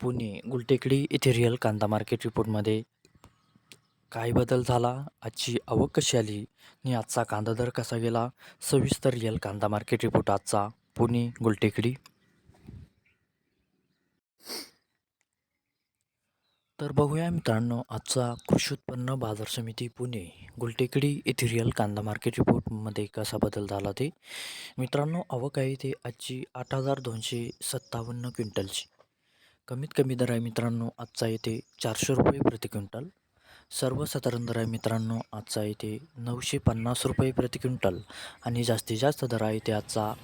पुणे गुलटेकडी येथे रिअल कांदा मार्केट रिपोर्टमध्ये काय बदल झाला. आजची आवक कशी आली आणि आजचा कांदा दर कसा गेला? सविस्तर रिअल कांदा मार्केट रिपोर्ट आजचा पुणे गुलटेकडी. तर बघूया मित्रांनो आजचा कृषी उत्पन्न बाजार समिती पुणे गुलटेकडी येथे रिअल कांदा मार्केट रिपोर्टमध्ये कसा बदल झाला ते. मित्रांनो आवक आहे ते आजची आठ हजार दोनशे सत्तावन्न क्विंटलची. कमीत कमी दर आहे मित्रांनो आजचा येते चारशे रुपये प्रति क्विंटल. सर्वसाधारण दर आहे मित्रांनो आजचा येते नऊशे पन्नास रुपये प्रति क्विंटल. आणि जास्तीत जास्त दर आहे ते आजचा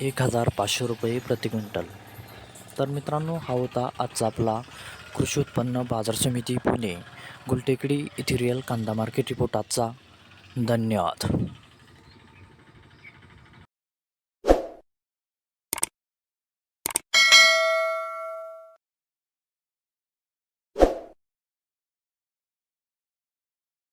एक हजार पाचशे रुपये प्रति क्विंटल. तर मित्रांनो हा होता आजचा आपला कृषी उत्पन्न बाजार समिती पुणे. गुलटेकडी इथिरियल कांदा मार्केट रिपोर्ट आजचा. धन्यवाद.